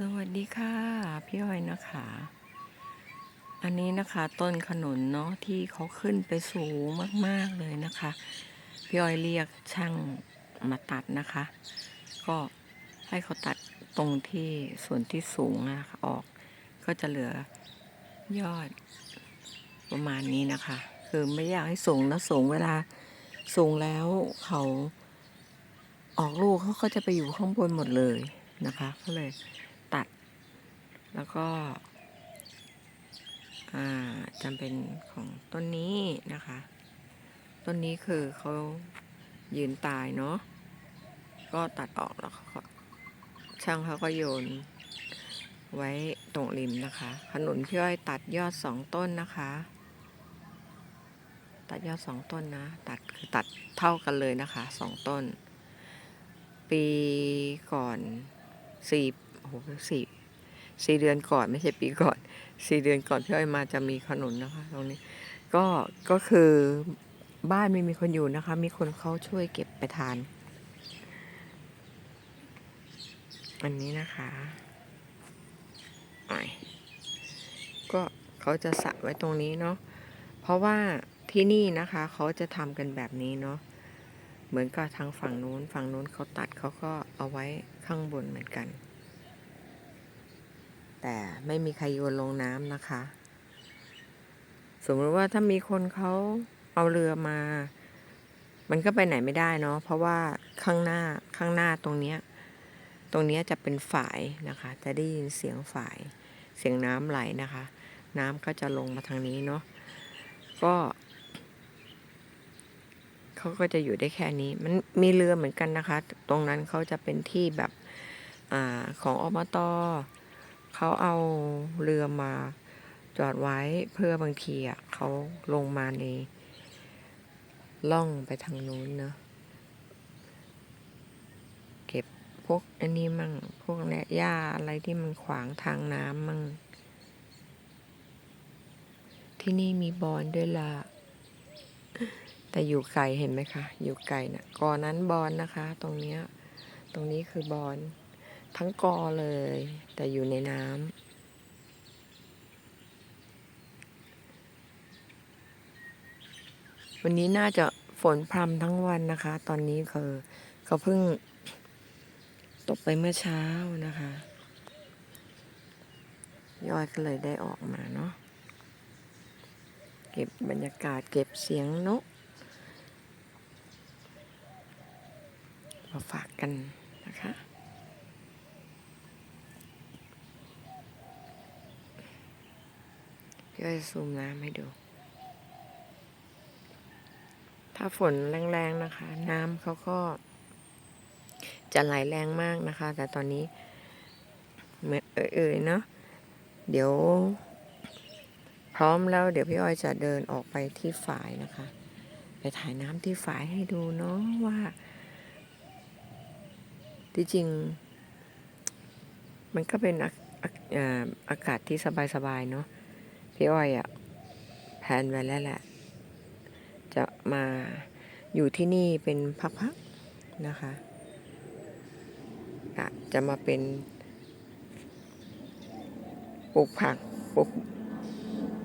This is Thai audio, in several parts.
สวัสดีค่ะ พี่อ้อยนะคะ อันนี้นะคะต้นขนุนเนาะที่เขาขึ้นไปสูงมากๆเลยนะคะ พี่อ้อยเรียกช่างมาตัดนะคะ ก็ให้เขาตัดตรงที่ส่วนที่สูงนะคะออกก็จะเหลือยอดประมาณนี้นะคะ คือไม่อยากให้สูงนะสูงเวลาสูงแล้วเขาออกลูกเขาก็จะไปอยู่ข้างบนหมดเลยนะคะก็เลย แล้วก็จำเป็นของต้นนี้นะคะ ต้นนี้คือเขายืนตายเนาะก็ตัดออกแล้วช่างเขาก็โยนไว้ตรงริมนะคะ ขนุนพี่อ้อยตัดยอดสองต้นนะคะ ตัดยอดสองต้นนะ ตัดคือตัดเท่ากันเลยนะคะสองต้น ปีก่อนสี่โอ้โหสี่ สี่เดือนก่อนไม่ใช่ปีก่อนสี่เดือนก่อนพี่อ้อยมาจะมีขนุนนะคะ ตรงนี้ ก็ก็คือบ้านไม่มีคนอยู่นะคะ มีคนเขาช่วยเก็บไปทาน อันนี้นะคะก็เขาจะสะไว้ตรงนี้เนาะเพราะว่าที่นี่นะคะ เขาจะทำกันแบบนี้เนาะเหมือนกับทางฝั่งนู้น ฝั่งนู้นเขาตัดเขาก็เอาไว้ข้างบนเหมือนกัน แต่ไม่มีใครโยนลงน้ำนะคะ สมมติว่าถ้ามีคนเขาเอาเรือมา มันก็ไปไหนไม่ได้เนาะเพราะว่าข้างหน้าข้างหน้าตรงเนี้ยตรงเนี้ยจะเป็นฝายนะคะ จะได้ยินเสียงฝาย เสียงน้ำไหลนะคะ น้ำก็จะลงมาทางนี้เนาะก็เขาก็จะอยู่ได้แค่นี้ มันมีเรือเหมือนกันนะคะ ตรงนั้นเขาจะเป็นที่แบบอของอบต เขาเอาเรือมาจอดไว้เพื่อบางทีอะเขาลงมาในล่องไปทางนู้นเนอะเก็บพวกอันนี้มั่งพวกเนี้ยหญ้าอะไรที่มันขวางทางน้ำมั่ง ที่นี่มีบอนด้วยล่ะแต่อยู่ไกลเห็นไหมคะ อยู่ไกลนะ่ะก่อนั้นบอนนะคะ ตรงเนี้ย ตรงนี้คือบอน ทั้งกอเลย แต่อยู่ในน้ำวันนี้น่าจะฝนพรำทั้งวันนะคะ ตอนนี้คือเขาเพิ่งตกไปเมื่อเช้านะคะยอดก็เลยได้ออกมาเนาะเก็บบรรยากาศเก็บเสียงนกมาฝากกันนะคะ พี่ก็จะซูมน้ำให้ดู ถ้าฝนแรงๆนะคะ น้ำเขาก็ จะไหลแรงมากนะคะ แต่ตอนนี้เหมือนเอ่ยๆเนาะเดี๋ยว พร้อมแล้วเดี๋ยวพี่อ้อยจะเดินออกไปที่ฝายนะคะ ไปถ่ายน้ำที่ฝายให้ดูเนาะว่าที่จริง มันก็เป็นอาอาอ่าอากาศที่สบายๆเนาะ พี่อ้อยอะแผนไว้แล้วแหละ จะมาอยู่ที่นี่เป็นพักๆนะคะะจะมาเป็นปลูกผักปลูก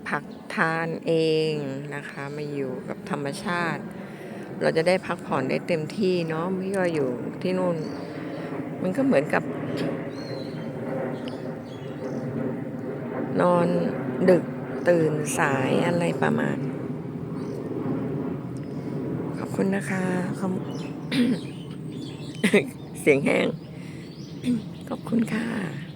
ผักทานเองนะคะ มาอยู่กับธรรมชาติ เราจะได้พักผ่อนได้เต็มที่เนาะพี่ก็อยู่ที่นู่น มันก็เหมือนกับ นอนดึก ตื่นสายอะไรประมาณ ขอบคุณนะคะคเสียงแห้ง ขอบคุณค่ะ